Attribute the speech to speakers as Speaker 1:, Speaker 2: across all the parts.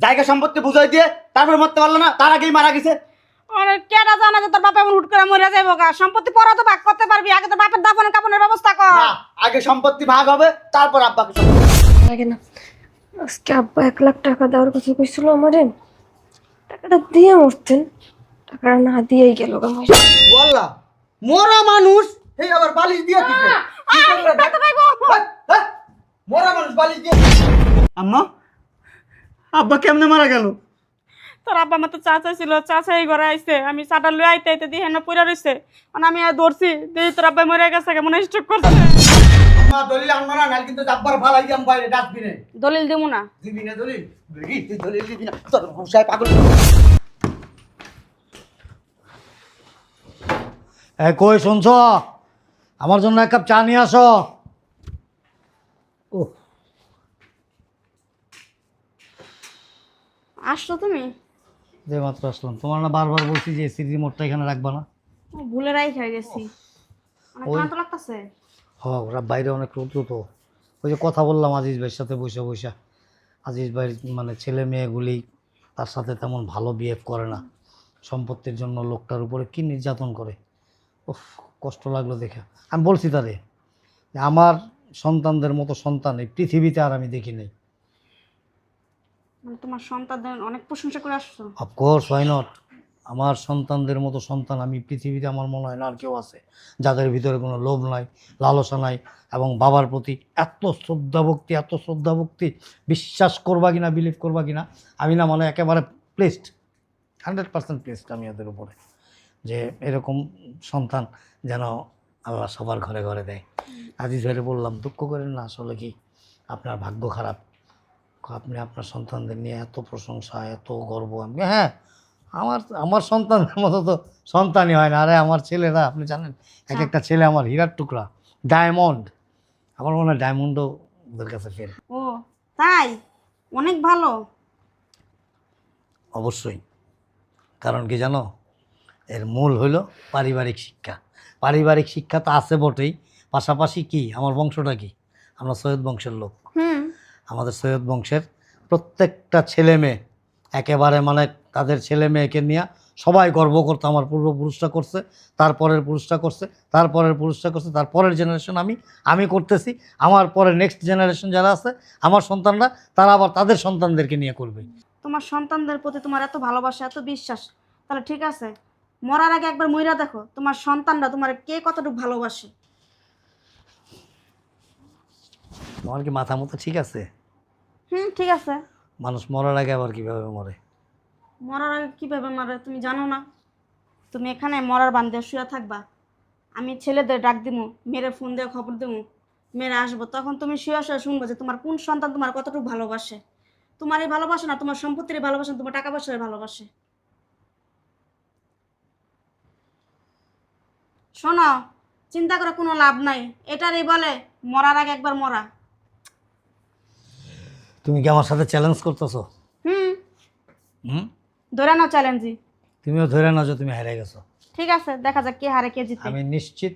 Speaker 1: জায়গা সম্পত্তি বুঝাই দিয়ে তারপর মরতে পারল না তার আগেই মারা গেছে।
Speaker 2: আরে কেডা জানা যে তোর বাপ এমন হুট করে মরে যাইব গা? সম্পত্তি পরে তো ভাগ করতে পারবি আগে তোর বাপের দাফনের কাপনের ব্যবস্থা কর।
Speaker 1: না আগে সম্পত্তি ভাগ হবে তারপর আব্বাকে সম্পত্তি
Speaker 3: লাগে না আজকে আব্বা এক লাখ টাকা দেওয়ার কথা কইছিল আমারে। টাকাটা দিয়ে মরতেন টাকাটা না দিয়েই গেল গা মরে।
Speaker 1: বললা মরা মানুষ এই আবার বালিশ দিয়ে? হ্যাঁ, হ্যাঁ, মরা মানুষ বালিশ দিয়ে আম্মা আব্বা কেমনে মারা গেল?
Speaker 2: তোর আব্বা আমার তো চাচা ছিল চাচা এই ঘরে আইছে। আমি চাটা লই আইতে আইতে দিয়ে হেন পড়ে রইছে। মানে আমি আর ধরছি দিয়ে তোর আব্বা মরে গেছে কেমন স্ট্রোক করছে?
Speaker 1: মা দলিল আনব না নাহলে কিন্তু ডাব্বার ফালাই দিয়াম বাইরে ডাস্টবিনে।
Speaker 2: দলিল দিমু না।
Speaker 1: দিবি না দলিল? দেখি তুই দলিল দিবি না। তোর হুঁশায় পাগল।
Speaker 4: এ কই শুনছ? আমার জন্য এক কাপ চা নিয়ে আসো।
Speaker 2: আসছো তুমি?
Speaker 4: যে মাত্র আসলাম। তোমার না বারবার বলছি যে এসির রিমোটটা এখানে রাখবা না।
Speaker 2: ভুলে রাই খেয়ে গেছি
Speaker 4: ওই-
Speaker 2: ক্লান্ত লাগতেছে?
Speaker 4: হ ওরা বাইরে অনেক রৌদ্র তো। ওই যে কথা বললাম আজিজ ভাইয়ের সাথে বসে বসে। আজিজ ভাইয়ের মানে ছেলে মেয়েগুলি তার সাথে তেমন ভালো বিহেভ করে না। সম্পত্তির জন্য লোকটার উপরে কি নির্যাতন করে। উফ কষ্ট লাগল দেখে। আমি বলছি তারে যে আমার সন্তানদের মতো সন্তান এই পৃথিবীতে আর আমি দেখি নাই।
Speaker 2: মানে তোমার সন্তানদের অনেক প্রশংসা করে আসছো?
Speaker 4: অফকোর্স ওয়াই নট আমার সন্তানদের মতো সন্তান আমি পৃথিবীতে আমার মনে হয় না আর কেউ আছে, যাদের ভিতরে কোনো লোভ নাই, লালসা নাই, এবং বাবার প্রতি এত শ্রদ্ধা ভক্তি, এত শ্রদ্ধা ভক্তি, বিশ্বাস করবা কিনা বিলিভ করবা কিনা, আমি না মানে একেবারে প্লেসড হান্ড্রেড পার্সেন্ট প্লেসড আমি এদের উপরে, যে এরকম সন্তান যেন আল্লাহ সবার ঘরে ঘরে দেয়। আজিজ ভাইরে বললাম, দুঃখ করেন না, আসলে কি আপনার ভাগ্য খারাপ? আপনি আপনার সন্তানদের নিয়ে এত প্রশংসা এত গর্ব। আমি হ্যাঁ আমার আমার সন্তানের মতো তো সন্তানই হয় না। আরে আমার ছেলেরা আপনি জানেন এক একটা ছেলে আমার হীরার টুকরা ডায়মন্ড। আমার মনে হয় ডায়মন্ডও ওদের কাছে ফের।
Speaker 2: ও তাই? অনেক ভালো।
Speaker 4: অবশ্যই। কারণ কি জানো এর মূল হলো পারিবারিক শিক্ষা। পারিবারিক শিক্ষা তো আছে বটেই। পাশাপাশি কি? আমার বংশটা কি? আমরা সৈয়দ বংশের লোক।
Speaker 2: হুম।
Speaker 4: আমাদের সৈয়দ বংশের প্রত্যেকটা ছেলে মেয়ে একেবারে মানে তাদের ছেলে মেয়েকে নিয়ে সবাই গর্ব করতো আমার পূর্বপুরুষটা করছে তারপরের পুরুষটা করছে তারপরের পুরুষটা করছে তারপরের জেনারেশন আমি আমি করতেছি আমার পরে নেক্সট জেনারেশন যারা আছে আমার সন্তানরা তারা আবার তাদের সন্তানদেরকে নিয়ে করবে।
Speaker 2: তোমার সন্তানদের প্রতি তোমার এত ভালোবাসা এত বিশ্বাস তাহলে ঠিক আছে মরার আগে একবার মইরা দেখো তোমার সন্তানরা তোমার কে কতটুকু ভালোবাসে?
Speaker 4: তোমার কি মাথা মতো ঠিক আছে?
Speaker 2: হুম ঠিক আছে।
Speaker 4: মানুষ মরার আগে আবার কীভাবে মরে?
Speaker 2: মরার আগে কীভাবে মারে তুমি জানো না। তুমি এখানে মরার বান্ধে শুয়ে থাকবা। আমি ছেলেদের ডাক দিমু মেরে ফোন দিয়ে খবর দিমু মেরে আসব। তখন তুমি শুয়ে শুয়ে শুনব যে তোমার কোন সন্তান তোমার কতটুকু ভালোবাসে। তোমারই ভালোবাসে না তোমার সম্পত্তির ভালোবাসে তোমার টাকা পয়সার ভালোবাসে। শোনো চিন্তা করে কোনো লাভ নাই। এটারই বলে মরার আগে একবার মরা।
Speaker 4: তুমি কি আমার সাথে চ্যালেঞ্জ করতেছো?
Speaker 2: হুম।
Speaker 4: হুম?
Speaker 2: ধরে নাও চ্যালেঞ্জই
Speaker 4: তুমিও ধরে নাও যে তুমি হেরে গেছো।
Speaker 2: ঠিক আছে দেখা যাক কে হারে কে জিতে।
Speaker 4: আমি নিশ্চিত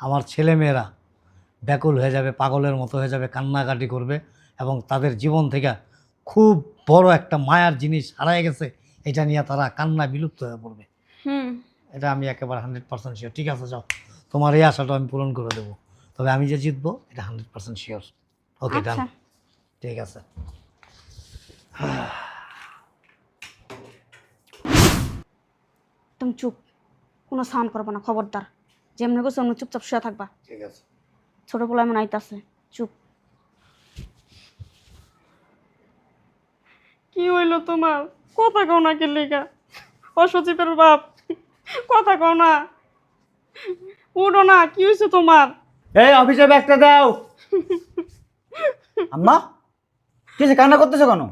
Speaker 4: আমার ছেলে মেয়েরা ব্যাকুল হয়ে যাবে পাগলের মতো হয়ে যাবে কান্নাকাটি করবে এবং তাদের জীবন থেকে খুব বড় একটা মায়ার জিনিস হারায় গেছে এটা নিয়ে তারা কান্না বিলুপ্ত হয়ে পড়বে।
Speaker 2: হুম।
Speaker 4: এটা আমি একেবারে হান্ড্রেড পার্সেন্ট শিওর ঠিক আছে যাও। তোমার এই আশাটা আমি পূরণ করে দেবো। তবে আমি যে জিতবো এটা hundred percent sure okay done ঠিক আছে।
Speaker 2: তুমি চুপ। কোনো সাউন্ড করব না খবরদার। যেমনি করছ অমনি চুপচাপ শুয়ে থাকবা।
Speaker 4: ঠিক আছে।
Speaker 2: ছোট পোলা এমন আইতাছে। চুপ। কি হইল তোমার? কথা কও না কি লেগা? অসচিপের বাপ। কথা কও না। উঠো না কি হয়েছে তোমার?
Speaker 1: এই অফিসে ব্যাগটা দাও। আম্মা? কিছু কান্না করতেছো কেন?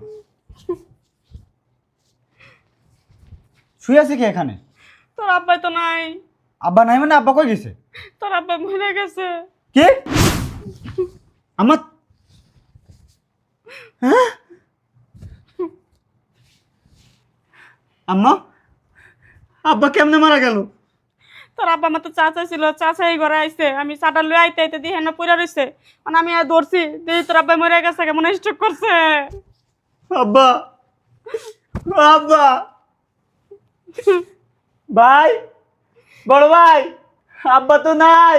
Speaker 1: শুয়ে আছে কি এখানে?
Speaker 2: তোর আব্বাই তো নাই।
Speaker 1: আব্বা নাই মানে আব্বা কই গেছে?
Speaker 2: তোর আব্বাই মরে গেছে।
Speaker 1: কি? আমার হ্যাঁ? আম্মা? আব্বা কেমনে মারা গেল?
Speaker 2: তোর আব্বা আমার তো চাচা ছিল চাচা এই ঘরে আইছে। আমি চাটা লই আইতে আইতে দিয়ে হেন পড়ে রইছে। মানে আমি আর ধরছি দিয়ে তোর আব্বাই মরে গেছে কেমন স্ট্রোক করছে।
Speaker 1: আব্বা আব্বা। ভাই বড় ভাই আব্বা তো নাই।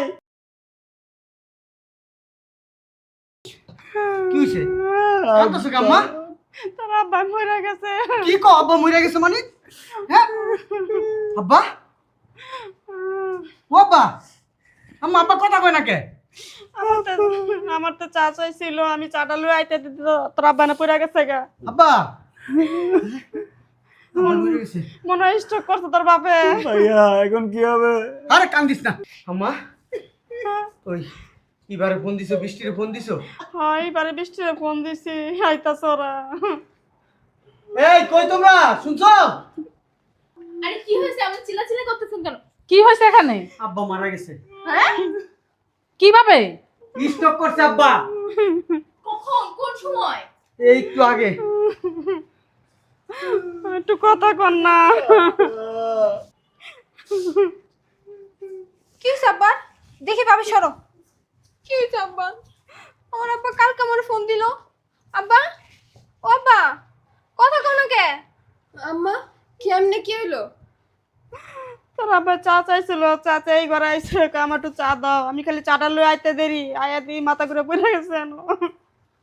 Speaker 1: কি হইছে?
Speaker 2: তোর আব্বা মরে গেছে।
Speaker 1: কি কো আব্বা মরে গেছে মানে? হ্যাঁ? আব্বা? ও আব্বা আম্মা আব্বা কথা কয় না কে?
Speaker 2: আমার তো আমার তো চা চাইছিল আমি চাটা লুই আইতে দিতে তো- তোর আব্বা না পড়ে গেছে গা।
Speaker 1: আব্বা! আব্বা মরে গেছে।
Speaker 2: মনে হয় স্ট্রোক করছে তোর বাপে।
Speaker 1: ভাইয়া এখন কি হবে? আরে কান্দিস না। আম্মা ওই এবারে ফোন দিছো বৃষ্টির ফোন দিছো?
Speaker 2: হয় এবারে বৃষ্টিরে ফোন দিছি আইতাছ ওরা।
Speaker 1: এই কই তোমরা? শুনছো?
Speaker 5: আরে কি হয়েছে? আপনি চিল্লাচিল্লি করতেছেন কেন?
Speaker 6: কি হয়েছে এখানে?
Speaker 1: আব্বা মারা গেছে।
Speaker 5: হ্যাঁ?
Speaker 6: কীভাবে?
Speaker 1: স্টক করছে আব্বা।
Speaker 5: কখন? কোন সময়?
Speaker 1: এই একটু আগে।
Speaker 2: একটু কথা কর না।
Speaker 3: কি আব্বা? দেখি ভাবি সরো। কি হয়েছে আব্বা? আমার আব্বা কালকে আমার ফোন দিল। আব্বা? ও আব্বা কথা কোন কে? আম্মা? কেমনে কি হইল?
Speaker 2: তোর আব্বা চা চাইছিল চা চাই ঘরে আইছে কয় আমার একটু চা দাও আমি খালি চাটা লুই আইতে দেরি আয়া দি মাথা ঘুরে পড়ে গেছে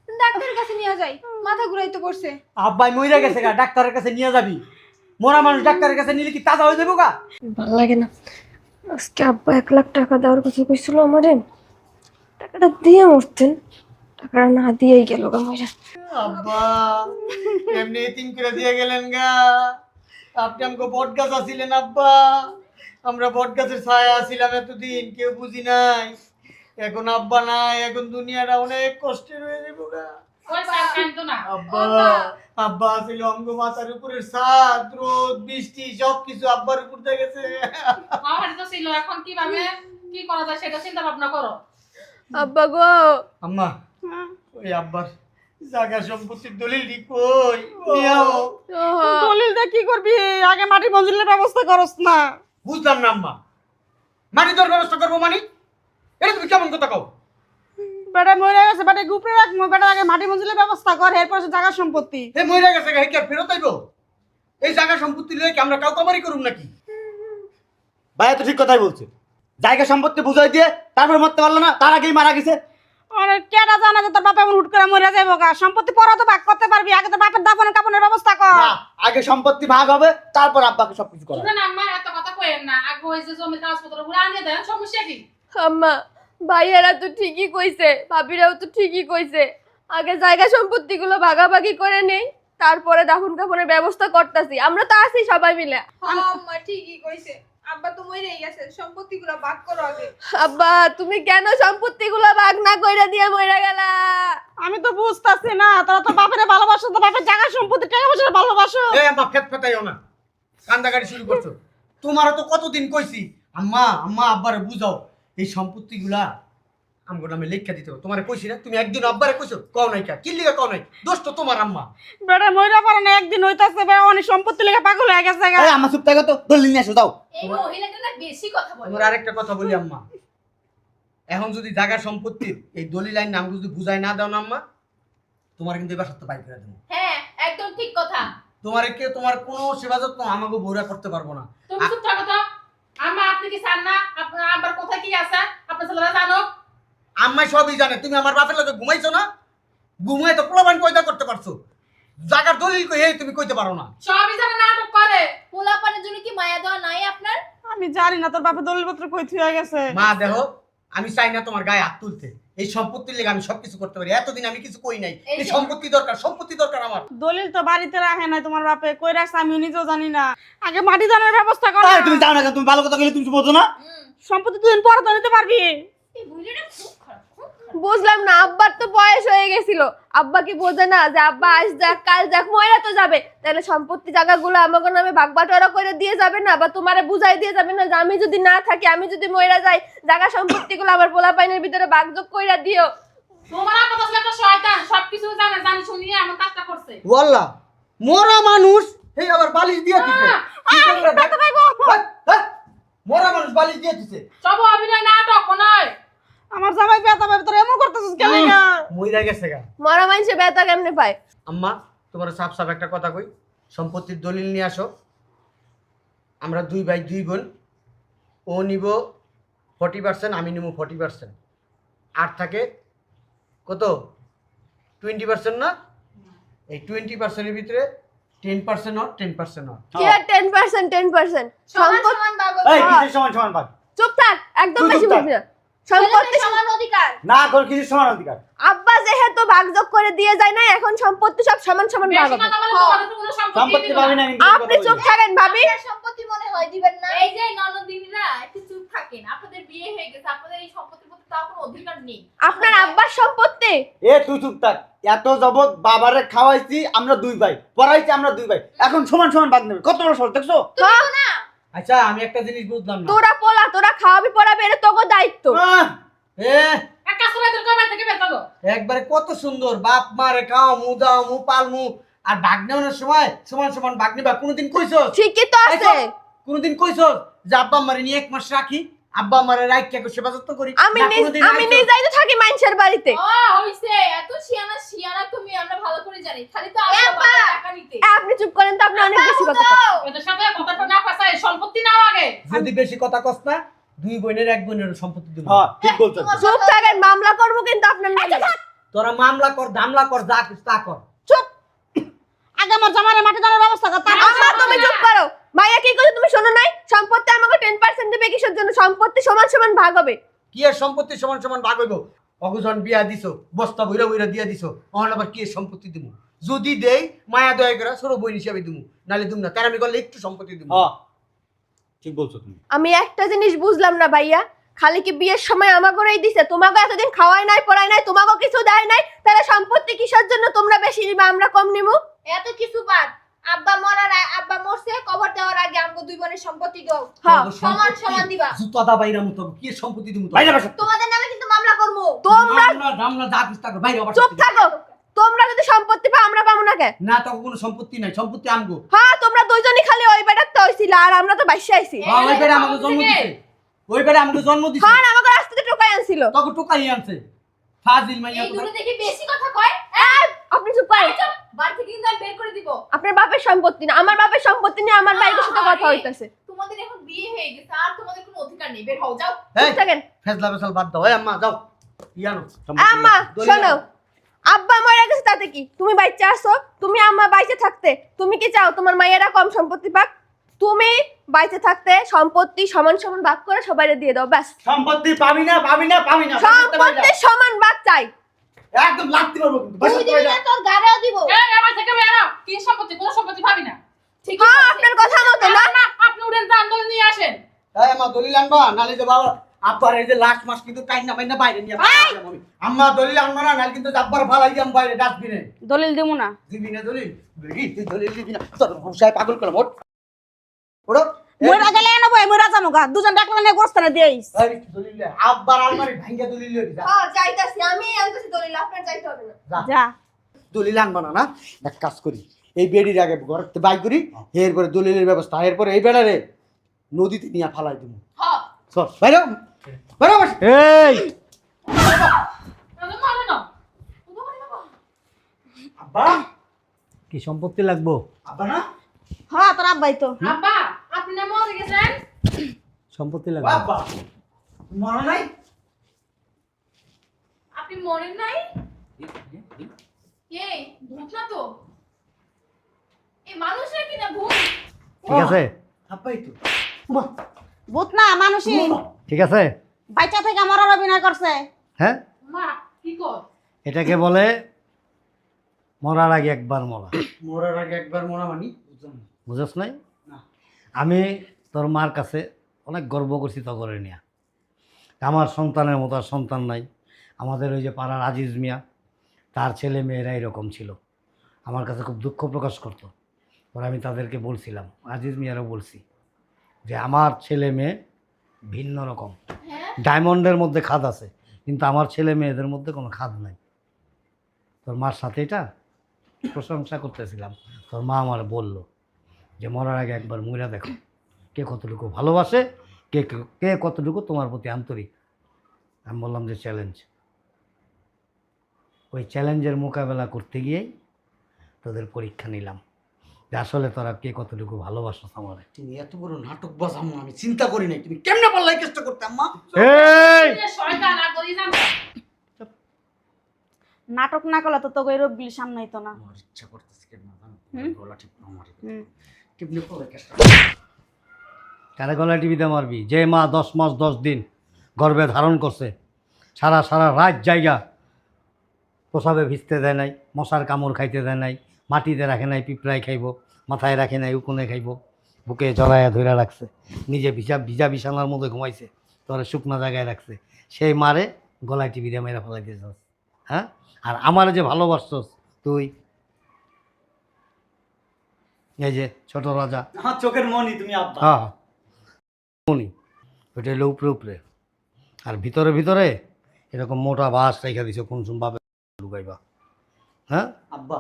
Speaker 3: ডাক্তারের কাছে নিয়ে যাই মাথা ঘুরাইতে পড়ছে।
Speaker 1: আব্বাই মইরা গেছে গা ডাক্তারের কাছে নিয়ে যাবি। মরা মানুষ ডাক্তারের কাছে নিলে কি তাজা হয়ে যাব গা?
Speaker 3: ভালো লাগে না। আজকে আব্বা এক লাখ টাকা দেওয়ার কথা কইছিল আমারে। টাকাটা দিয়ে মরতেন। টাকাটা না দিয়েই গেল গা মইরা।
Speaker 1: আব্বা এমনি এতিম করে দিয়ে গেলেন গা। আপনি আমাকে বট গাছ আছিলেন আব্বা। আমরা বট গাছের ছায়া আছিলাম এতদিন কেউ বুঝি নাই। এখন আব্বা নাই এখন দুনিয়াটা অনেক কষ্টের হয়ে যাব গা। আব্বা আব্বা ছিল অঙ্গ মাথার উপরের ছাদ রোদ বৃষ্টি সব কিছু আব্বার উপর গেছে।
Speaker 6: আমার তো ছিল এখন কীভাবে? কি করা যায় সেটা চিন্তা ভাবনা করো।
Speaker 3: আব্বা গো।
Speaker 1: আম্মা ওই আব্বার জায়গা সম্পত্তির দলিল কই?
Speaker 2: দলিলটা কি করবি? আগে মাটি মঞ্জুরের ব্যবস্থা করস না।
Speaker 1: বুঝলাম না আম্মা। মাটি তোর ব্যবস্থা করব মানি? এটা তুমি কেমন কথা কও?
Speaker 2: বেটা মরে গেছে বেটা গুপরে রাখব। বেটা আগে মাটি মঞ্জুরের ব্যবস্থা কর এরপর জায়গা সম্পত্তি।
Speaker 1: হে মহিলা গেছে হে কি ফেরত আইব? এই জায়গা সম্পত্তি লয়ে কি আমরা কাউ কামারি করুম নাকি? ভাইয়া তো ঠিক কথাই বলছে। জায়গা সম্পত্তি বুঝাই দিয়ে তারপর মরতে পারল না তার আগেই মারা গেছে।
Speaker 2: জানা যে তোর বাপ এমন হুট করে মরে গা? সম্পত্তি পরে তো ভাগ করতে পারবি আগে তো বাপের দাফনের কাপনের ব্যবস্থা কর।
Speaker 1: আগে সম্পত্তি ভাগ হবে তারপর আব্বাকে সবকিছু করা
Speaker 6: শুনেন আম্মা এত কথা কইেন না। আগে ওই যে জমির কাগজপত্রগুলো দেন সমস্যা কি?
Speaker 3: আম্মা ভাইয়ারা তো ঠিকই কইছে ভাবিরাও তো ঠিকই কইছে। আগে জায়গা সম্পত্তিগুলো ভাগাভাগি করে নেই তারপরে দাফন কাফনের ব্যবস্থা করতেছি। আমরা তো আছি সবাই মিলে।
Speaker 7: আম্মা ঠিকই কইছে। আব্বা তো মরেই গেছে সম্পত্তিগুলো ভাগ করো আগে।
Speaker 3: আব্বা তুমি কেন সম্পত্তিগুলো ভাগ না কইরা দিয়ে মইরা গেলা?
Speaker 2: আমি তো বুঝতাছি না তোরা তো বাপের ভালোবাসো তো বাপের জায়গা সম্পত্তি টাকা পয়সা ভালোবাসো।
Speaker 1: এই আম্মা ফেত ফেতাইও না। কান্দাকাটি শুরু করছ। তোমারও তো কতদিন কইছি আম্মা আম্মা আব্বারে বুঝাও এই সম্পত্তিগুলা আমগো নামে লেখা দিতে হবে তোমার কইছি না তুমি একদিন আব্বারে কইছো কও নাই কা কি লিগা কও নাই দোষ তো তোমার আম্মা।
Speaker 2: বেটা মরে পারে না একদিন হইতাছে বেটা অনেক সম্পত্তি লেগে পাগল হয়ে গেছে গা।
Speaker 1: আম্মা চুপ থাকো তো দলিল নিয়ে আসো দাও
Speaker 5: এই মহিলাটা না বেশি কথা বলে।
Speaker 1: তোমার আরেকটা কথা বলি আম্মা। এখন যদি জায়গা সম্পত্তির এই দলিল আইন নাম যদি বুঝাই না দাও না আম্মা তোমার কিন্তু এবার সত্য করে দেবো।
Speaker 5: হ্যাঁ একদম ঠিক কথা।
Speaker 1: তোমার কে তোমার কোনো সেবা যত্ন আমাকে করতে পারব না।
Speaker 6: তুমি চুপ থাকো তো। আম্মা আপনি কি চান না? আপনার আব্বার কোথায় কি আছে? আপনার ছেলেরা জানো
Speaker 1: আম্মাই সবই জানে তুমি আমার বাপের লোকে ঘুমাইছো না? ঘুমাই তো প্রমাণ কয়টা করতে পারছ। জায়গার দলিল কই এই তুমি কইতে পারো না।
Speaker 6: সবই জানে নাটক করে।
Speaker 5: পোলাপানের জন্য কি মায়া দেওয়া নাই আপনার?
Speaker 2: আমি জানি না তোর বাপের দলিলপত্র কই থুয়ে গেছে?
Speaker 1: মা দেহ আমি চাই না তোমার গায়ে হাত তুলতে। এই সম্পত্তির লেগে আমি সবকিছু করতে পারি। এতদিন আমি কিছু কই নাই।
Speaker 5: এই
Speaker 1: সম্পত্তি দরকার সম্পত্তি দরকার আমার।
Speaker 2: দলিল তো বাড়িতে রাখে না তোমার বাপে। কই রাখছে আমি নিজেও জানি না। আগে মাটি দানের ব্যবস্থা কর।
Speaker 1: তুমি জানো না তুমি ভালো কথা গেলে তুমি বোঝো না?
Speaker 2: সম্পত্তি দুদিন পরে তো নিতে পারবি।
Speaker 5: এই খুব খারাপ।
Speaker 3: বুঝলাম না আব্বার তো বয়স হয়ে গেছিল। আব্বা কি বোঝে না যে আব্বা আজ যাক কাল যাক ময়রা তো যাবে। তাহলে সম্পত্তি জায়গাগুলো আমাকে নামে ভাগ বাটোয়ারা করে দিয়ে যাবে না? বা তোমারে বুঝাই দিয়ে যাবে না যে আমি যদি না থাকি আমি যদি ময়রা যাই জায়গা সম্পত্তিগুলো আমার পোলা পাইনের ভিতরে ভাগযোগ কইরা দিও।
Speaker 6: তোমার তো আসলে একটা শয়তান সবকিছু জানে জানি শুনিয়ে এমন কাজটা করছে।
Speaker 1: ওয়াল্লাহ মরা মানুষ এই আবার বালিশ দিয়ে দিছে? হ্যাঁ, হ্যাঁ, মরা মানুষ বালিশ দিয়ে দিছে।
Speaker 6: সব অভিনয় নাটক নয়
Speaker 2: আমার জামাই পেতা পাবে তোর এমন করতেছিস কেন?
Speaker 1: মইরা গেছে গা।
Speaker 3: মরা মানুষে ব্যথা কেমনে পায়?
Speaker 1: আম্মা তোমার সাফ সাফ একটা কথা কই। সম্পত্তির দলিল নিয়ে আসো। আমরা দুই ভাই দুই বোন। ও নিব ফর্টি পার্সেন্ট আমি নিব ফর্টি পার্সেন্ট আর থাকে কত? টোয়েন্টি পার্সেন্ট না? এই টোয়েন্টি পার্সেন্টের ভিতরে টেন পার্সেন্ট হট টেন পার্সেন্ট
Speaker 3: আর টেন পার্সেন্ট টেন পার্সেন্ট
Speaker 7: সমান সমান ভাগ।
Speaker 8: সমান সমান ভাগ?
Speaker 3: চুপ থাক একদম বেশি। বুঝবি না। সম্পত্তি
Speaker 7: সমান অধিকার।
Speaker 8: না কর কিসের সমান অধিকার।
Speaker 3: আব্বা যেহেতু ভাগযোগ করে দিয়ে যায় না এখন সম্পত্তি সব সমান সমান ভাগ হবে
Speaker 6: কথা বলে তোমাদের তো কোনো সম্পত্তি
Speaker 8: সম্পত্তি পাবি
Speaker 6: না।
Speaker 8: না
Speaker 3: আপনি চুপ থাকেন ভাবি।
Speaker 7: আপনার সম্পত্তি মনে হয় দিবেন না?
Speaker 5: এই যে ননদিনীরা একটু চুপ থাকেন। আপনাদের বিয়ে হয়ে গেছে আপনাদের এই সম্পত্তির প্রতি তাও কোনো অধিকার নেই।
Speaker 3: আপনার আব্বার সম্পত্তি?
Speaker 8: এ তুই চুপ থাক। এত জবত বাবারে খাওয়াইছি আমরা দুই ভাই। পড়াইছি আমরা দুই ভাই। এখন সমান সমান ভাগ নেবে। কত বড় দেখছ?
Speaker 3: হ্যাঁ,
Speaker 1: আচ্ছা আমি একটা জিনিস বুঝলাম না।
Speaker 3: তোরা পোলা তোরা খাওয়াবি পড়াবি এটা দায়িত্ব।
Speaker 1: এ
Speaker 6: তোর কবে থেকে বের করো।
Speaker 1: একবারে কত সুন্দর বাপ মারে খাও মু দাও মু পাল মু আর ভাগ নেওয়ানোর সময় সমান সমান ভাগ নিবা কোনোদিন কইছো
Speaker 3: ঠিকই তো আছে।
Speaker 1: কোনোদিন কইছো যে আব্বা মারে নিয়ে এক মাস রাখি আব্বা মারে রাখিয়া সেবা যত্ন করি
Speaker 3: আমি আমি
Speaker 1: রাখছো?
Speaker 3: নিজেই তো থাকি মানুষের বাড়িতে।
Speaker 5: ও হইছে এত শিয়ানা শিয়ানা তুমি আমরা ভালো করে জানি। খালি তো আমরা
Speaker 7: আব্বা!
Speaker 5: টাকা নিতে।
Speaker 3: আপনি চুপ করেন তো আপনি অনেক বেশি কথা।
Speaker 6: সাথে কথা না সম্পত্তি নাও আগে।
Speaker 1: যদি বেশি কথা কস না দুই বোনের এক বোনের সম্পত্তি দিব।
Speaker 8: হ্যাঁ ঠিক বলছো
Speaker 3: চুপ থাকেন মামলা করব কিন্তু আপনার নামে।
Speaker 1: তোরা মামলা কর দামলা কর যা কিছু তা কর।
Speaker 2: চুপ। আগে আমার জামারে মাটি দানের ব্যবস্থা কর তারপর
Speaker 3: আম্মা তুমি চুপ করো। ভাইয়া কি করে তুমি শোনো নাই? সম্পত্তি আমাকে টেন পার্সেন্ট দিবে কিসের জন্য? সম্পত্তি সমান সমান ভাগ হবে।
Speaker 1: কি এর সম্পত্তি সমান সমান ভাগ হইব? অগুজন বিয়া দিছো বস্তা বইরা বইরা দিয়া দিছো অহন আবার কি সম্পত্তি দিব যদি দেই মায়া দয়া করে ছোট বই হিসাবে দিব নালে দিম না। তার আমি করলে একটু সম্পত্তি দিব
Speaker 8: হ্যাঁ। ঠিক বলছো তুমি।
Speaker 3: আমি একটা জিনিস বুঝলাম না ভাইয়া খালি কি বিয়ের সময় আমাকেই দিছে? তোমাকে এতদিন খাওয়াই নাই পড়াই নাই তোমাকে কিছু দেয় নাই তাহলে সম্পত্তি কিসের জন্য তোমরা বেশি নিবে আমরা কম নিবো
Speaker 7: এত কিছু বাদ। আব্বা মরার আব্বা মরছে কবর দেওয়ার আগে আমগো দুই বোনের সম্পত্তি দাও।
Speaker 3: হ্যাঁ
Speaker 7: সমান সমান দিবা।
Speaker 1: জুতা দা বাইরা মতো কি সম্পত্তি
Speaker 8: বসো
Speaker 7: তোমাদের নামে কিন্তু মামলা করব
Speaker 3: তোমরা
Speaker 1: দামলা দামলা যা কর বাইরে
Speaker 3: চুপ থাকো। তোমরা যদি সম্পত্তি পাও আমরা পাবো না কে?
Speaker 1: না তো কোনো সম্পত্তি নাই সম্পত্তি আমগো।
Speaker 3: হ্যাঁ তোমরা দুইজনই খালি ওই বেটাতে হইছিল আর আমরা তো বাইশে আইছি।
Speaker 1: হ্যাঁ, ওই বেড়ে আমাকে জন্ম দিছে। ওই বেড়ে আমাকে জন্ম দিছে।
Speaker 3: হ্যাঁ আমাকে রাস্তাতে টোকাই আনছিল।
Speaker 1: তোকে টুকাই আনছে। ফাজিল মাইয়া
Speaker 5: এই দুটো দেখি বেশি কথা কয়
Speaker 3: এই, আপনি চুপ করেন।
Speaker 5: বাড়ি থেকে কিন্তু বের করে দিব।
Speaker 3: আপনার বাপের সম্পত্তি না আমার বাপের সম্পত্তি নিয়ে আমার ভাইয়ের সাথে কথা হইতাছে।
Speaker 5: তোমাদের এখন বিয়ে হয়ে গেছে আর তোমাদের কোনো অধিকার নেই। বের হও যাও।
Speaker 3: থাকেন।
Speaker 1: ফেসলা ফেসল বাদ দাও। এই আম্মা যাও। ইয়ানো
Speaker 3: আম্মা শোনো। আব্বা মরে গেছে তাতে কি? তুমি বাইচে আসো তুমি আম্মা বাইচে থাকতে। তুমি কি চাও তোমার মায়েরা কম সম্পত্তি পাক? তুমি বাইচে থাকতে সম্পত্তি সমান সমান ভাগ করে সবাইরে দিয়ে দাও ব্যাস।
Speaker 8: সম্পত্তি পাবি না পাবি না পাবি না
Speaker 3: সম্পত্তি সমান ভাগ চাই।
Speaker 8: একদম লাগতে পারব কিন্তু বসো
Speaker 7: তুই দিবি না তোর গাড়িও দিব।
Speaker 6: এই আমার থেকে বেরো কি সম্পত্তি? কোনো সম্পত্তি ভাবি না।
Speaker 5: ঠিক
Speaker 3: হ্যাঁ আপনার কথা মতো না।
Speaker 6: না আপনি উড়েন তো আন্দোলন নিয়ে আসেন।
Speaker 1: এই আম্মা দলিল আনবা নালে যে বাবা আব্বার এই যে লাস্ট মাস কিন্তু টাইম না বাইরে নিয়ে আমি। আম্মা দলিল আনবা না নালে কিন্তু আব্বার ফালাই দিয়াম বাইরে ডাস্টবিনে।
Speaker 2: দলিল দেবো না।
Speaker 1: দিবি না দলিল? বেরি তুই দলিল দিবি না। তোর হুসায় পাগল করলাম ওঠ।
Speaker 2: গেলে গা। দুজন ডাকলে
Speaker 1: দলিল আব্বার আলমারি ভাঙ্গা দলিল লই যা।
Speaker 7: হ্যাঁ যাইতাছি। আমি আনতেছি দলিল আপনার যাইতে হবে না।
Speaker 1: যা।
Speaker 2: যা।
Speaker 1: দলিল আনবা না না? এক কাজ করি। এই বেডির আগে ঘরতে বাই করি এরপরে দলিলের ব্যবস্থা এরপরে এই বেড়ারে নদীতে নিয়ে ফালাই দিব।
Speaker 5: হ্যাঁ
Speaker 1: চল বাইরে। বাইরে বস।
Speaker 8: এই। আব্বা।
Speaker 4: কি সম্পত্তি লাগবো?
Speaker 1: আব্বা না?
Speaker 2: হ্যাঁ তোর আব্বাই তো।
Speaker 6: আব্বা আপনি না মরে গেছেন?
Speaker 4: সম্পত্তি লাগবে।
Speaker 1: আব্বা নাই?
Speaker 5: আপনি মরেন নাই? এই ভূত না তো? এই মানুষ নাকি না ভূত?
Speaker 4: ঠিক আছে।
Speaker 1: আব্বাই তো।
Speaker 2: ভূত না মানুষই
Speaker 4: ঠিক আছে?
Speaker 2: বাচ্চা থেকে মরার অভিনয় করছে।
Speaker 4: হ্যাঁ?
Speaker 6: মা কি কর?
Speaker 4: এটাকে বলে মরার আগে একবার মরা।
Speaker 1: মরার আগে একবার মরা মানি?
Speaker 4: বুঝছ নাই?
Speaker 1: না।
Speaker 4: আমি তোর মার কাছে অনেক গর্ব করছি তো করে নিয়া। আমার সন্তানের মতো আর সন্তান নাই। আমাদের ওই যে পাড়ার আজিজ মিয়া তার ছেলে মেয়েরা এরকম ছিল। আমার কাছে খুব দুঃখ প্রকাশ করতো। পরে আমি তাদেরকে বলছিলাম আজিজ মিয়ারও বলছি। যে আমার ছেলে মেয়ে ভিন্ন রকম। ডায়মন্ডের মধ্যে খাদ আছে, কিন্তু আমার ছেলে মেয়েদের মধ্যে কোনো খাদ নাই। তোর মার সাথে এটা প্রশংসা করতেছিলাম। তোর মা আমার বলল যে, মরার আগে একবার মহিলা দেখো। কে কতটুকু ভালোবাসে কে- কে কতটুকু তোমার প্রতি আন্তরিক? আমি বললাম যে, চ্যালেঞ্জ। ওই চ্যালেঞ্জের মোকাবেলা করতে গিয়েই তোদের পরীক্ষা নিলাম। যে আসলে তোরা কে কতটুকু ভালোবাসো আমারে
Speaker 1: তুমি এত বড় নাটক বাজ আম্মা আমি চিন্তা করি নাই। তুমি কেমনে পারলা এই কাজটা করতে আম্মা?
Speaker 4: এই!
Speaker 6: শয়তান আর করি জানো
Speaker 2: নাটক না করলে তো তোকে এই রোগগুলি সামনে হইতো না।
Speaker 1: আমার ইচ্ছা করতেছে কেন না জানো? গলা ঠিক আমার। কেমনে করে কাজটা?
Speaker 4: কারে গলায় টিভিতে মারবি? যে মা দশ মাস দশ দিন গর্ভে ধারণ করছে সারা সারা রাত জায়গা প্রসাবে ভিজতে দেয় নাই মশার কামড় খাইতে দেয় নাই মাটিতে রাখে নাই পিঁপড়ায় খাইব মাথায় রাখে নাই উকুনে খাইব বুকে জড়াইয়া ধরে রাখছে নিজে ভিজা ভিজা বিছানার মধ্যে ঘুমাইছে তোরে শুকনো জায়গায় রাখছে সেই মারে গলায় টিভি দিয়ে মেরে ফেলাই দিয়েছস হ্যাঁ? আর আমার যে ভালোবাসছস তুই এই যে ছোট রাজা।
Speaker 8: চোখের মনি তুমি আব্বা।
Speaker 4: হ্যাঁ মনি ওইটা হলো উপরে উপরে। আর ভিতরে ভিতরে এরকম মোটা বাস রেখে দিছে কোন সুম ভাবে লুকাইবা হ্যাঁ?
Speaker 8: আব্বা।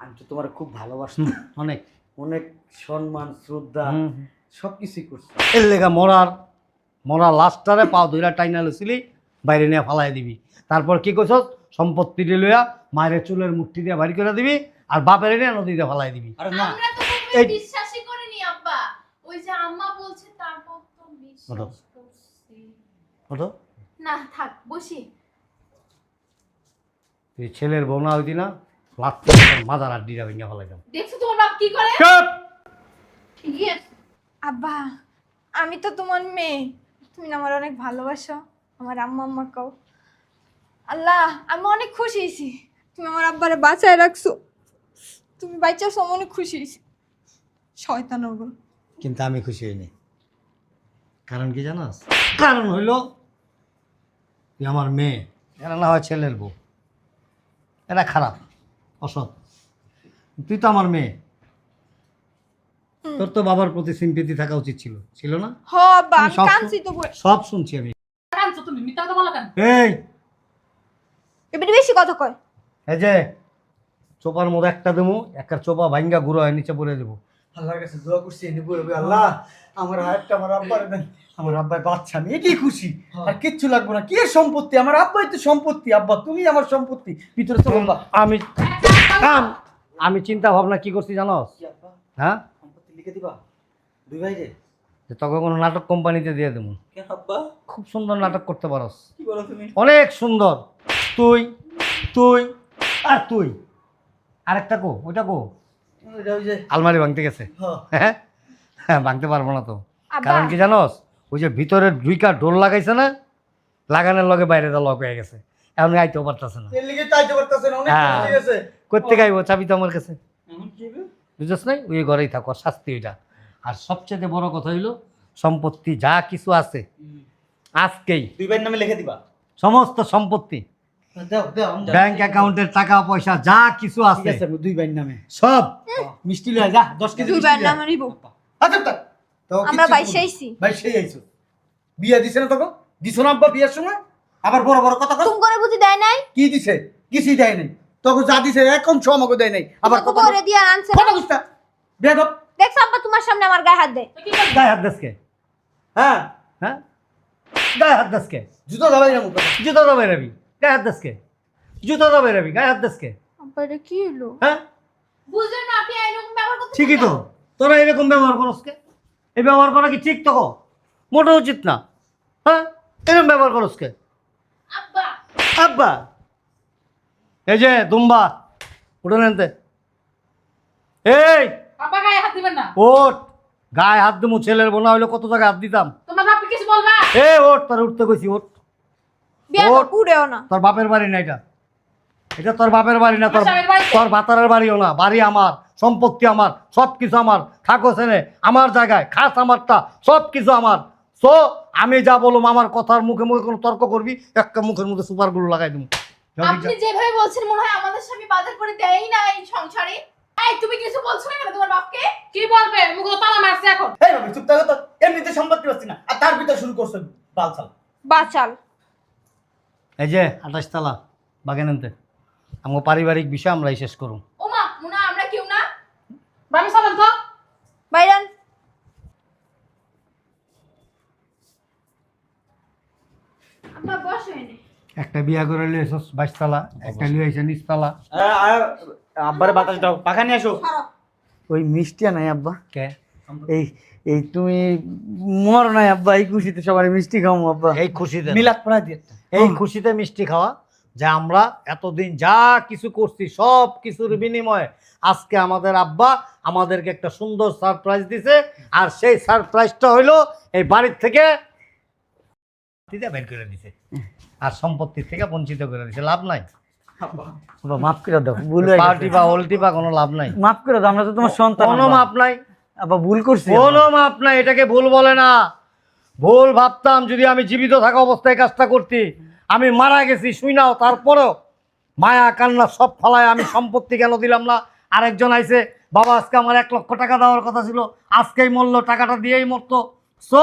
Speaker 8: আমি তো তোমার খুব ভালোবাসি
Speaker 4: অনেক।
Speaker 8: অনেক সম্মান শ্রদ্ধা সব কিছুই করছি।
Speaker 4: এর লেগা মরার মরা লাস্টারে পাও ধইরা টাইনা লছিলি বাইরে নিয়ে ফালাই দিবি। তারপর কি করছস সম্পত্তি লইয়া মায়ের চুলের মুঠি দিয়ে বাড়ি করে দিবি আর বাপের নিয়ে নদীতে ফালাই দিবি।
Speaker 8: আরে না।
Speaker 5: আমরা তো কখনো
Speaker 4: এই-
Speaker 5: বিশ্বাসই করিনি আব্বা। ওই যে আম্মা বলছে তারপর তো বিশ্বাস করছি। না থাক বসি।
Speaker 4: তুই ছেলের বউ না হইতি না? লাত্তি মাদার আড্ডিটা ভেঙে ফেলাইতাম
Speaker 5: দেখছ তোমার বাপ কি করে?
Speaker 4: চুপ!
Speaker 5: ঠিকই আছে।
Speaker 7: আব্বা আমি তো তোমার মেয়ে। তুমি না আমার অনেক ভালোবাসো। আমার আম্মা আম্মা কও। আল্লাহ আমি অনেক খুশি হয়েছি। তুমি আমার আব্বারে বাঁচায় রাখছো। তুমি বাচ্চাছো আমি অনেক খুশি হয়েছি। শয়তান ওগুলো
Speaker 4: কিন্তু আমি খুশি হইনি। কারণ কি জানাস কারণ হইল তুই আমার মেয়ে। এরা না হয় ছেলের বউ। এরা খারাপ। অসৎ। তুই তো আমার মেয়ে। তোর তো বাবার প্রতি সিম্পেতি থাকা উচিত ছিল। ছিল না?
Speaker 7: হ আব্বা আমি
Speaker 4: সব-
Speaker 7: কাঁদছি তো বলে।
Speaker 4: সব শুনছি আমি।
Speaker 6: কাঁদছো তুমি? মিথ্যা কথা বলো কেন?
Speaker 4: এই!
Speaker 7: এবারে বেশি কথা কয়।
Speaker 4: এই যে চোপার মধ্যে একটা দেবো একটা চোপা ভাঙ্গা গুঁড়ো হয় নিচে পড়ে দেবো।
Speaker 1: আল্লাহর কাছে দোয়া করছি এনে বলবে আল্লাহ আমার আমার আব্বার দেন। আমার আব্বাই বাচ্চা আমি এটাই খুশি। আর কিচ্ছু লাগবে না। কি সম্পত্তি? আমার আব্বাই তো সম্পত্তি আব্বা তুমি আমার সম্পত্তি। ভিতরে চলো আব্বা।
Speaker 4: আমি কাম আমি চিন্তা ভাবনা কি করছি জানোস? হ্যাঁ?
Speaker 1: সম্পত্তি লিখে দিবা? দুই ভাই রে
Speaker 4: যে তোকে কোনো নাটক কোম্পানিতে দিয়ে দেবো। খুব সুন্দর নাটক করতে পারস।
Speaker 1: কি বলো তুমি?
Speaker 4: অনেক সুন্দর। তুই তুই আর তুই। আরেকটা কো ওইটা কো।
Speaker 1: ওই যে
Speaker 4: আলমারি ভাঙতে গেছে।
Speaker 1: হ্যাঁ?
Speaker 4: হ্যাঁ ভাঙতে পারব না তো। কারণ কি জানোস? ওই যে ভিতরে দুইকা ডোর লাগাইছে না লাগানোর লগে বাইরে লক হয়ে গেছে। এখন আইতেও পারতেছে না। হ্যাঁ। করতে গাইব চাবি তো আমার কাছে। বুঝছ নাই? ওই ঘরেই থাকো শাস্তি ওইটা আর সবচেয়ে বড় কথা হইল সম্পত্তি যা কিছু আছে আজকেই।
Speaker 8: দুই ভাইয়ের নামে লিখে দিবা।
Speaker 4: সমস্ত সম্পত্তি। ব্যাংক অ্যাকাউন্টের টাকা পয়সা যা কিছু আছে।
Speaker 1: দুই ভাইয়ের নামে।
Speaker 4: সব।
Speaker 1: মিষ্টি লয়ে যা দশ কেজি
Speaker 7: দুই ভাইয়ের নামে নিব।
Speaker 1: আচ্ছা তা তাও
Speaker 7: আমরা
Speaker 1: কিচ্ছু
Speaker 7: বাইশে
Speaker 1: বলব না।
Speaker 7: আইছি।
Speaker 1: ভাই সেই আইছো। বিয়া দিছে না তোকে? দিছো না আব্বা বিয়ার সময়? আবার বড় বড় কথা কর
Speaker 7: তুমি করে বুঝি দেয় নাই?
Speaker 1: কি দিছে? কিছুই দেয় নাই। তোকে যা দিছে অংশ আমাকে দেয় নাই। আবার কথা
Speaker 7: করে দিয়ে আনছে
Speaker 1: কথা বুঝতা বেদব
Speaker 7: দেখছ আব্বা তোমার সামনে আমার গায়ে হাত দে
Speaker 6: তো
Speaker 4: গায়ে হাত দেশকে
Speaker 1: হ্যাঁ।
Speaker 4: হ্যাঁ? গায়ে হাত দেশকে
Speaker 1: জুতো দাবাই না মুখে
Speaker 4: জুতো দাবাই রাবি। গায়ে হাত দেশকে জুতো দাবাই রাবি। গায়ে হাত দেশকে
Speaker 7: আব্বা কি হলো
Speaker 4: হ্যাঁ?
Speaker 5: বুঝলেন না আপনি এরকম ব্যবহার করতে
Speaker 4: ঠিকই তো। তোরা এরকম ব্যবহার করস কে? এই ব্যবহার করা কি ঠিক তো মোটা উচিত না। হ্যাঁ? এরকম ব্যবহার করস কে?
Speaker 5: আব্বা।
Speaker 4: আব্বা। এই যে দুম্বা উঠে নেনতে এই!
Speaker 6: আব্বা গায়ে হাত দিবেন না।
Speaker 4: ওট গায়ে হাত দেবো ছেলের বোনা হইলে কত জায়গায় হাত দিতাম।
Speaker 6: তোমার বাপকে কিছু বলবা?
Speaker 4: এ ওট তোর উঠতে কইছি ওট
Speaker 7: বিয়া পুরেও না।
Speaker 4: তোর বাপের বাড়ি না এটা। এটা তোর বাপের বাড়ি না তোর
Speaker 6: আমার
Speaker 4: তোর বাতারের বাড়িও না। বাড়ি আমার সম্পত্তি আমার সব কিছু আমার। থাকো সেনে আমার জায়গায় খাস আমারটা সব কিছু আমার। সো আমি যা বলুম আমার কথার মুখে মুখে কোনো তর্ক করবি একটা মুখের মধ্যে সুপারগুলো লাগাই দেবো
Speaker 5: আপনি যেভাবে বলছেন মনে হয় আমাদের স্বামী বাজার করে দেয়ই না এই সংসারে। এই তুমি কিছু বলছো না কেন তোমার বাপকে?
Speaker 6: কি বলবে? মুখে তালা মারছে এখন।
Speaker 8: এই রবি চুপ থাকো তো। এমনিতে সম্পত্তি পাচ্ছি না। আর তার ভিতরে শুরু করছ বালছাল।
Speaker 7: বাচাল
Speaker 4: এই যে আঠাশ তালা বাগেন আনতে। আমার পারিবারিক বিষয় আমরা শেষ করুন
Speaker 5: ওমা মুনা আমরা কেউ না?
Speaker 6: বামি চলেন তো।
Speaker 7: বাইরান
Speaker 5: আব্বা বসো এনে
Speaker 4: একটা বিয়া করে লিয়ে এসস বাইশতলা একটা লিয়ে এসে নিচতলা
Speaker 8: আব্বারে বাতাস দাও পাখা নিয়ে আসো।
Speaker 1: ওই মিষ্টিয়া নাই আব্বা।
Speaker 4: কে?
Speaker 1: এই এই তুমি মর নাই আব্বা এই খুশিতে সবার মিষ্টি খাও আব্বা।
Speaker 4: এই খুশিতে না।
Speaker 1: মিলাদ পড়া দিয়ে
Speaker 4: এই খুশিতে মিষ্টি খাওয়া যে আমরা এতদিন যা কিছু করছি সব কিছুর বিনিময়ে আজকে আমাদের আব্বা আমাদেরকে একটা সুন্দর সারপ্রাইজ দিছে। আর সেই সারপ্রাইজটা হইল এই বাড়ির থেকে দিতে বের করে দিছে। আর সম্পত্তির থেকে বঞ্চিত করে দিছে। লাভ নাই।
Speaker 1: মাফ করে দাও ভুল
Speaker 4: পার্টি বা ওল্টি বা কোনো লাভ নাই।
Speaker 1: মাফ করে দাও আমরা তো তোমার সন্তান
Speaker 4: কোনো মাপ নাই।
Speaker 1: আব্বা ভুল করছি
Speaker 4: কোনো মাপ নাই এটাকে ভুল বলে না। ভুল ভাবতাম যদি আমি জীবিত থাকা অবস্থায় কাজটা করতি আমি মারা গেছি শুই নাও তারপরেও মায়া কান্না সব ফলায় আমি সম্পত্তি কেন দিলাম না? আরেকজন আইছে বাবা আজকে আমার এক লক্ষ টাকা দেওয়ার কথা ছিল আজকেই মরলো টাকাটা দিয়েই মরতো। সো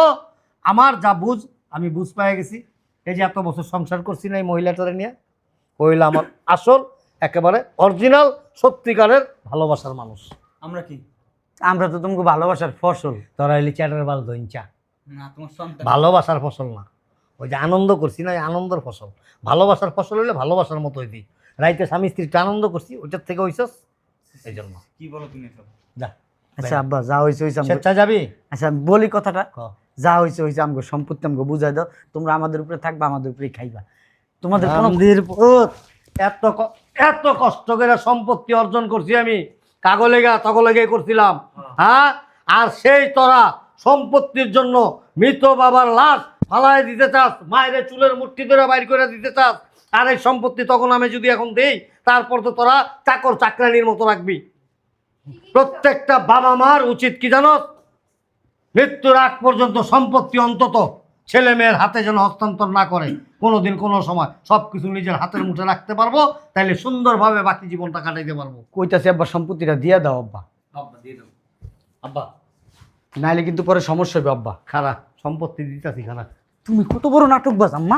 Speaker 4: আমার যা বুঝ আমি বুঝ পেয়ে গেছি এই যে এত বছর সংসার করছি না এই মহিলাটারে নিয়ে হইল আমার আসল একেবারে অরিজিনাল সত্যিকারের ভালোবাসার মানুষ।
Speaker 8: আমরা কি?
Speaker 1: আমরা তো তোমাকে ভালোবাসার ফসল
Speaker 4: তোরা এলি চ্যাটের বাল ধইঞ্চা
Speaker 8: না তোমার সন্তান।
Speaker 4: ভালোবাসার ফসল না। ওই যে আনন্দ করছি না আনন্দের ফসল। ভালোবাসার ফসল হইলে ভালোবাসার মতো হইতি রাইতে স্বামী স্ত্রীটা আনন্দ করছি ওইটার থেকে হইছস? এই জন্য।
Speaker 8: কি বলো তুমি এসব?
Speaker 4: যা।
Speaker 1: আচ্ছা আব্বা যা হয়েছে
Speaker 4: স্বেচ্ছা যাবি?
Speaker 1: আচ্ছা বলি কথাটা।
Speaker 4: ক।
Speaker 1: যা হয়েছে হয়েছে আমাকে সম্পত্তি আমাকে বুঝাই দাও। তোমরা আমাদের উপরে থাকবা, আমাদের উপরেই খাইবা। তোমাদের কোনো
Speaker 4: এত এত কষ্ট করে সম্পত্তি অর্জন করছি আমি। কাগলে গা তগলে গে করছিলাম হ্যাঁ? আর সেই তোরা সম্পত্তির জন্য মৃত বাবার লাশ ফালায় দিতে চাস, মায়ের চুলের মুঠি ধরে বাইর করে দিতে চাস, আর এই সম্পত্তি তখন আমি যদি এখন দেই, তারপর তো তোরা চাকর চাকরানির মতো রাখবি। প্রত্যেকটা বাবা মার উচিত কি জানো মৃত্যুর আগ পর্যন্ত সম্পত্তি অন্তত ছেলে মেয়ের হাতে যেন হস্তান্তর না করে কোনো দিন কোনো সময় সব কিছু নিজের হাতের মুঠে রাখতে পারব তাইলে সুন্দরভাবে বাকি জীবনটা কাটাইতে পারব।
Speaker 1: কইতাছে আব্বা সম্পত্তিটা দিয়ে দাও আব্বা।
Speaker 8: আব্বা দিয়ে দাও।
Speaker 4: আব্বা।
Speaker 1: নাইলে কিন্তু পরে সমস্যা হবে আব্বা।
Speaker 4: খারাপ সম্পত্তি দিতাছি খারা।
Speaker 1: তুমি কত বড় নাটকবাজ আম্মা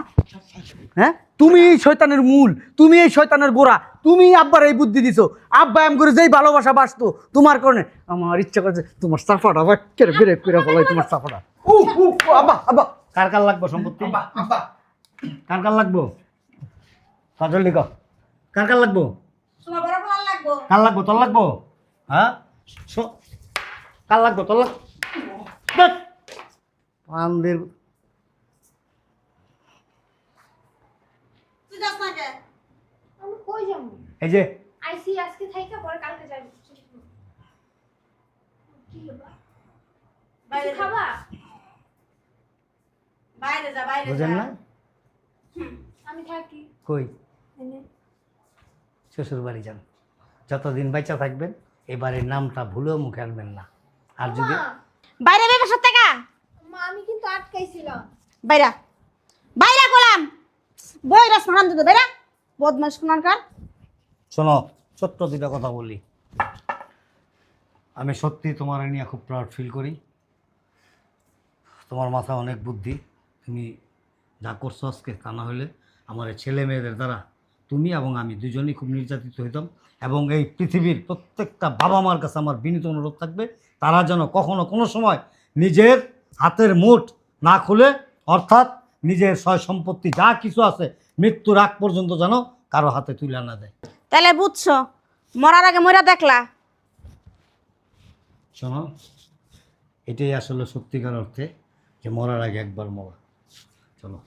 Speaker 1: হ্যাঁ? তুমি এই শয়তানের মূল তুমি এই শয়তানের গোড়া তুমি আব্বার এই বুদ্ধি দিছো। আব্বা এম করে যেই ভালোবাসা বাসতো তোমার কারণে আমার ইচ্ছা করছে তোমার সাফাটা আবার কেড়ে বেড়ে করে ফলাই তোমার সাফাটা আব্বা আব্বা।
Speaker 4: কার কার লাগবো সম্পত্তি? কার কার লাগবো? কাজল লিখ। কার কার লাগবো? কার লাগবো? তোর লাগবো? হ্যাঁ? কার লাগবো? তোর লাগ পান্দের
Speaker 2: তুই যাস না কে
Speaker 3: আমি কই যাব?
Speaker 4: এই যে।
Speaker 3: আইসি আজকে থাইকা পরে কালকে কি
Speaker 2: বাইরে
Speaker 3: খাবা?
Speaker 2: বাইরে যা বাইরে
Speaker 4: বুঝেন না?
Speaker 3: আমি থাকি।
Speaker 4: কই? শ্বশুর বাড়ি যান। যতদিন বাচ্চা থাকবেন এই বাড়ির নামটা ভুলেও মুখে আনবেন না। আর যদি
Speaker 2: বাইরে বেবে সত্যি কা
Speaker 3: মা আমি কিন্তু আটকাইছিলাম।
Speaker 2: বাইরা। বাইরা গোলাম! বইরা স্মরণ দিতে বাইরা। বদমাস কোনার কার?
Speaker 4: শোনো, ছোট্ট দুটা কথা বলি। আমি সত্যি তোমার নিয়ে খুব প্রাউড ফিল করি। তোমার মাথায় অনেক বুদ্ধি। তুমি যা করছ আজকে তা না হলে আমার ছেলে মেয়েদের দ্বারা তুমি এবং আমি দুজনেই খুব নির্যাতিত হইতাম এবং এই পৃথিবীর প্রত্যেকটা বাবা মার কাছে আমার বিনীত অনুরোধ থাকবে, তারা যেন কখনো কোনো সময় নিজের হাতের মুঠ না খুলে, অর্থাৎ নিজের সয় সম্পত্তি যা কিছু আছে মৃত্যুর আগ পর্যন্ত যেন কারও হাতে তুলে না দেয়।
Speaker 2: তাহলে বুঝছ, মরার আগে মরা দেখলা।
Speaker 4: শোনো, এটাই আসলে সত্যিকার অর্থে যে মরার আগে একবার মরা। চলো।